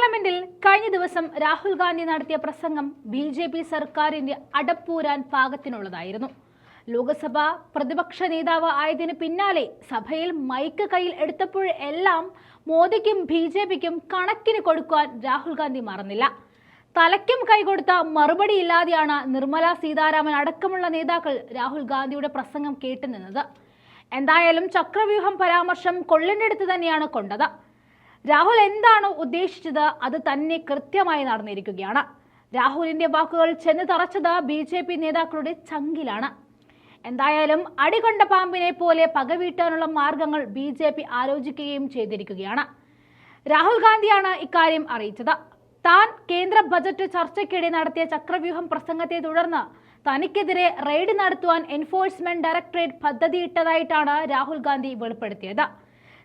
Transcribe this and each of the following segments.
പാർലമെന്റിൽ കഴിഞ്ഞ ദിവസം രാഹുൽ ഗാന്ധി നടത്തിയ പ്രസംഗം ബി ജെ പി സർക്കാരിന്റെ അടപ്പൂരാൻ പാകത്തിനുള്ളതായിരുന്നു. ലോക്സഭ പ്രതിപക്ഷ നേതാവ് ആയതിനു പിന്നാലെ സഭയിൽ മൈക്ക് കയ്യിൽ എടുത്തപ്പോഴെല്ലാം മോദിക്കും ബി ജെ പിക്കും കണക്കിന് കൊടുക്കുവാൻ രാഹുൽ ഗാന്ധി മറന്നില്ല. തലയ്ക്കും കൈകൊടുത്ത മറുപടിയില്ലാതെയാണ് നിർമ്മല സീതാരാമൻ അടക്കമുള്ള നേതാക്കൾ രാഹുൽ ഗാന്ധിയുടെ പ്രസംഗം കേട്ടുനിന്നത്. എന്തായാലും ചക്രവ്യൂഹം പരാമർശം കൊള്ളിനെടുത്ത് തന്നെയാണ് കൊണ്ടത്. രാഹുൽ എന്താണ് ഉദ്ദേശിച്ചത്? അത് തന്നെ കൃത്യമായി നടന്നിരിക്കുകയാണ്. രാഹുലിന്റെ വാക്കുകൾ ചെന്ന് തറച്ചത് ബി ജെ പി നേതാക്കളുടെ ചങ്കിലാണ്. എന്തായാലും അടികൊണ്ട പാമ്പിനെ പോലെ പകവീട്ടാനുള്ള മാർഗങ്ങൾ ബി ജെ പി ആലോചിക്കുകയും ചെയ്തിരിക്കുകയാണ്. രാഹുൽ ഗാന്ധിയാണ് ഇക്കാര്യം അറിയിച്ചത്. താൻ കേന്ദ്ര ബജറ്റ് ചർച്ചയ്ക്കിടെ നടത്തിയ ചക്രവ്യൂഹം പ്രസംഗത്തെ തുടർന്ന് തനിക്കെതിരെ റെയ്ഡ് നടത്തുവാൻ എൻഫോഴ്സ്മെന്റ് ഡയറക്ടറേറ്റ് പദ്ധതിയിട്ടതായിട്ടാണ് രാഹുൽ ഗാന്ധി വെളിപ്പെടുത്തിയത്.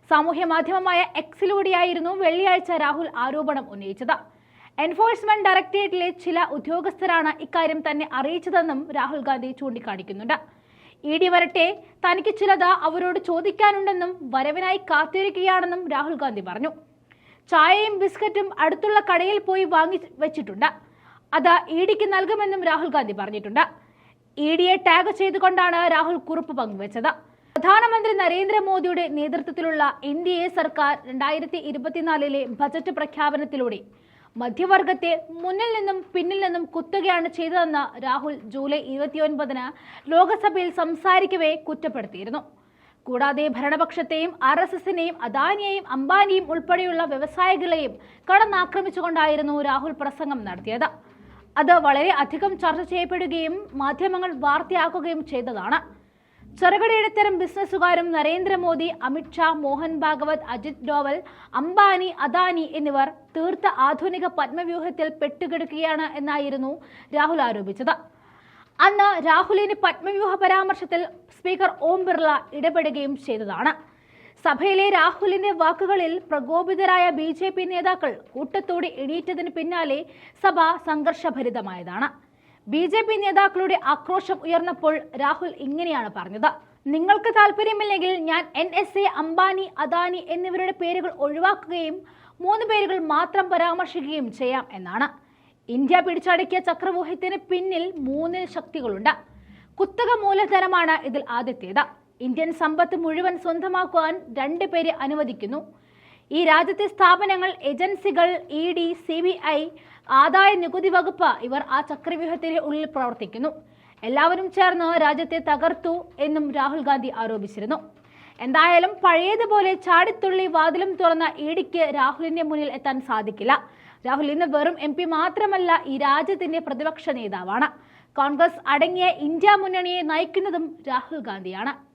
സാമൂഹ്യ മാധ്യമമായ എക്സിലൂടെയായിരുന്നു വെള്ളിയാഴ്ച രാഹുൽ ആരോപണം ഉന്നയിച്ചത്. എൻഫോഴ്സ്മെന്റ് ഡയറക്ടറേറ്റിലെ ചില ഉദ്യോഗസ്ഥരാണ് ഇക്കാര്യം തന്നെ അറിയിച്ചതെന്നും രാഹുൽ ഗാന്ധി ചൂണ്ടിക്കാണിക്കുന്നുണ്ട്. ഇ ഡി വരട്ടെ തനിക്ക് ചിലത് അവരോട് ചോദിക്കാനുണ്ടെന്നും വരവിനായി കാത്തിരിക്കുകയാണെന്നും രാഹുൽ ഗാന്ധി പറഞ്ഞു. ചായയും ബിസ്ക്കറ്റും അടുത്തുള്ള കടയിൽ പോയി വാങ്ങി വെച്ചിട്ടുണ്ട്. അത് ഇ ഡിക്ക് നൽകുമെന്നും രാഹുൽ ഗാന്ധി പറഞ്ഞിട്ടുണ്ട്. ഇ ഡിയെ ടാഗ് ചെയ്തുകൊണ്ടാണ് രാഹുൽ കുറിപ്പ് പങ്കുവച്ചത്. പ്രധാനമന്ത്രി നരേന്ദ്രമോദിയുടെ നേതൃത്വത്തിലുള്ള എൻ ഡി എ സർക്കാർ രണ്ടായിരത്തി ഇരുപത്തിനാലിലെ ബജറ്റ് പ്രഖ്യാപനത്തിലൂടെ മധ്യവർഗത്തെ മുന്നിൽ നിന്നും പിന്നിൽ നിന്നും കുത്തുകയാണ് ചെയ്തതെന്ന് രാഹുൽ ജൂലൈ ഇരുപത്തിയൊൻപതിന് ലോക്സഭയിൽ സംസാരിക്കവേ കുറ്റപ്പെടുത്തിയിരുന്നു. കൂടാതെ ഭരണപക്ഷത്തെയും ആർ എസ് എസിനെയും അദാനിയെയും അംബാനിയും ഉൾപ്പെടെയുള്ള വ്യവസായികളെയും കടന്നാക്രമിച്ചുകൊണ്ടായിരുന്നു രാഹുൽ പ്രസംഗം നടത്തിയത്. അത് വളരെ അധികം ചർച്ച ചെയ്യപ്പെടുകയും മാധ്യമങ്ങൾ വാർത്തയാക്കുകയും ചെയ്തതാണ്. ചെറുകിട ഇടത്തരം ബിസിനസ്സുകാരും നരേന്ദ്രമോദി അമിത്ഷാ മോഹൻ ഭാഗവത് അജിത് ഡോവൽ അംബാനി അദാനി എന്നിവർ തീർത്ത ആധുനിക പത്മവ്യൂഹത്തിൽ പെട്ടുകിടക്കുകയാണ് എന്നായിരുന്നു രാഹുൽ ആരോപിച്ചത്. അന്ന് രാഹുലിന് പത്മവ്യൂഹ പരാമർശത്തിൽ സ്പീക്കർ ഓം ബിർള ഇടപെടുകയും ചെയ്തതാണ്. സഭയിലെ രാഹുലിന്റെ വാക്കുകളിൽ പ്രകോപിതരായ ബി നേതാക്കൾ കൂട്ടത്തോടെ എണീറ്റതിന് പിന്നാലെ സഭ സംഘർഷഭരിതമായതാണ്. ബി ജെ പി നേതാക്കളുടെ ആക്രോശം ഉയർന്നപ്പോൾ രാഹുൽ ഇങ്ങനെയാണ് പറഞ്ഞത്. നിങ്ങൾക്ക് താല്പര്യമില്ലെങ്കിൽ ഞാൻ N S A Ambani Adani എന്നിവരുടെ പേരുകൾ ഒഴിവാക്കുകയും മൂന്ന് പേരുകൾ മാത്രം പരാമർശിക്കുകയും ചെയ്യാം എന്നാണ്. ഇന്ത്യ പിടിച്ചടക്കിയ ചക്രവ്യൂഹത്തിന് പിന്നിൽ മൂന്നിൽ ശക്തികളുണ്ട്. കുത്തക മൂലധനമാണ് ഇതിൽ ആദ്യത്തേത്. ഇന്ത്യൻ സമ്പത്ത് മുഴുവൻ സ്വന്തമാക്കുവാൻ രണ്ട് പേരെ അനുവദിക്കുന്നു. ഈ രാജ്യത്തെ സ്ഥാപനങ്ങൾ ഏജൻസികൾ E D C B I ആദായ നികുതി വകുപ്പ് ഇവർ ആ ചക്രവ്യൂഹത്തിന് ഉള്ളിൽ പ്രവർത്തിക്കുന്നു. എല്ലാവരും ചേർന്ന് രാജ്യത്തെ തകർത്തു എന്നും രാഹുൽ ഗാന്ധി ആരോപിച്ചിരുന്നു. എന്തായാലും പഴയതുപോലെ ചാടിത്തുള്ളി വാതിലും തുറന്ന ഇഡിക്ക് രാഹുലിന്റെ മുന്നിൽ എത്താൻ സാധിക്കില്ല. രാഹുൽ ഇന്ന് വെറും എം പി മാത്രമല്ല ഈ രാജ്യത്തിന്റെ പ്രതിപക്ഷ നേതാവാണ്. കോൺഗ്രസ് അടങ്ങിയ ഇന്ത്യ മുന്നണിയെ നയിക്കുന്നതും രാഹുൽ ഗാന്ധിയാണ്.